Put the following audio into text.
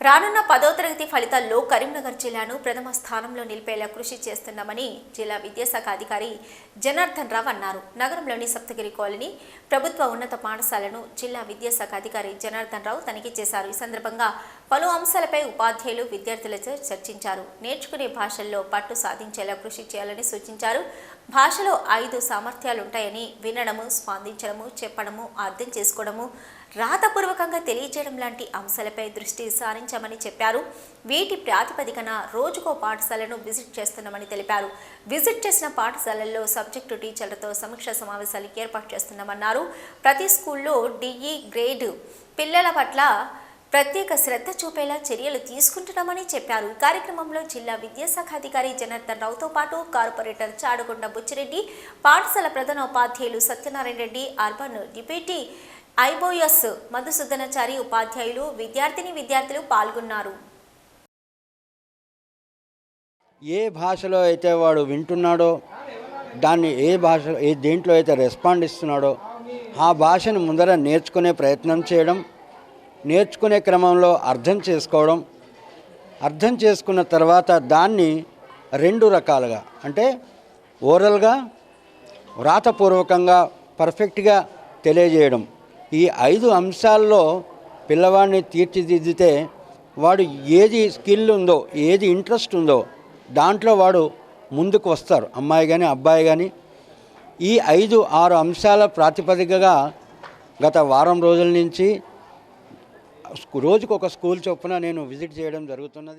రానున్న పదో తరగతి ఫలితాల్లో కరీంనగర్ జిల్లాను ప్రథమ స్థానంలో నిలిపేలా కృషి చేస్తున్నామని జిల్లా విద్యాశాఖ అధికారి జనార్దన్ రావు అన్నారు. నగరంలోని సప్తగిరి కాలనీ ప్రభుత్వ ఉన్నత పాఠశాలను జిల్లా విద్యాశాఖ అధికారి జనార్దన్ రావు తనిఖీ చేశారు. ఈ సందర్భంగా పలు అంశాలపై ఉపాధ్యాయులు విద్యార్థులతో చర్చించారు. నేర్చుకునే భాషల్లో పట్టు సాధించేలా కృషి చేయాలని సూచించారు. భాషలో ఐదు సామర్థ్యాలుంటాయని వినడము స్పందించడము చెప్పడము అర్థం చేసుకోవడము రాతపూర్వకంగా తెలియజేయడం లాంటి అంశాలపై దృష్టి సారించామని చెప్పారు. వీటి ప్రాతిపదికన రోజుకో పాఠశాలను విజిట్ చేస్తున్నామని తెలిపారు. విజిట్ చేసిన పాఠశాలల్లో సబ్జెక్టు టీచర్లతో సమీక్ష సమావేశాలు ఏర్పాటు చేస్తున్నామన్నారు. ప్రతి స్కూల్లో డిఈ గ్రేడ్ పిల్లల పట్ల ప్రత్యేక శ్రద్ధ చూపేలా చర్యలు తీసుకుంటున్నామని చెప్పారు. కార్యక్రమంలో జిల్లా విద్యాశాఖ అధికారి జనార్దన్ రావుతో పాటు కార్పొరేటర్ చాడుగొండ బుచ్చిరెడ్డి పాఠశాల ప్రధానోపాధ్యాయులు సత్యనారాయణ రెడ్డి అర్బన్ డిప్యూటీ ఐబోఎస్ మధుసూదనాచారి ఉపాధ్యాయులు విద్యార్థిని విద్యార్థులు పాల్గొన్నారు. ఏ భాషలో అయితే వాడు వింటున్నాడో దాన్ని ఏ భాష ఏ దేంట్లో అయితే రెస్పాండ్ ఇస్తున్నాడో ఆ భాషను ముందర నేర్చుకునే ప్రయత్నం చేయడం నేర్చుకునే క్రమంలో అర్థం చేసుకోవడం అర్థం చేసుకున్న తర్వాత దాన్ని రెండు రకాలుగా అంటే ఓరల్గా వ్రాతపూర్వకంగా పర్ఫెక్ట్గా తెలియజేయడం. ఈ ఐదు అంశాల్లో పిల్లవాడిని తీర్చిదిద్దితే వాడు ఏది స్కిల్ ఉందో ఏది ఇంట్రెస్ట్ ఉందో దాంట్లో వాడు ముందుకు వస్తారు అమ్మాయి కానీ అబ్బాయి కానీ ఈ ఐదు ఆరు అంశాల ప్రాతిపదికగా గత వారం రోజుల నుంచి రోజుకు ఒక స్కూల్ చొప్పున నేను విజిట్ చేయడం జరుగుతున్నది.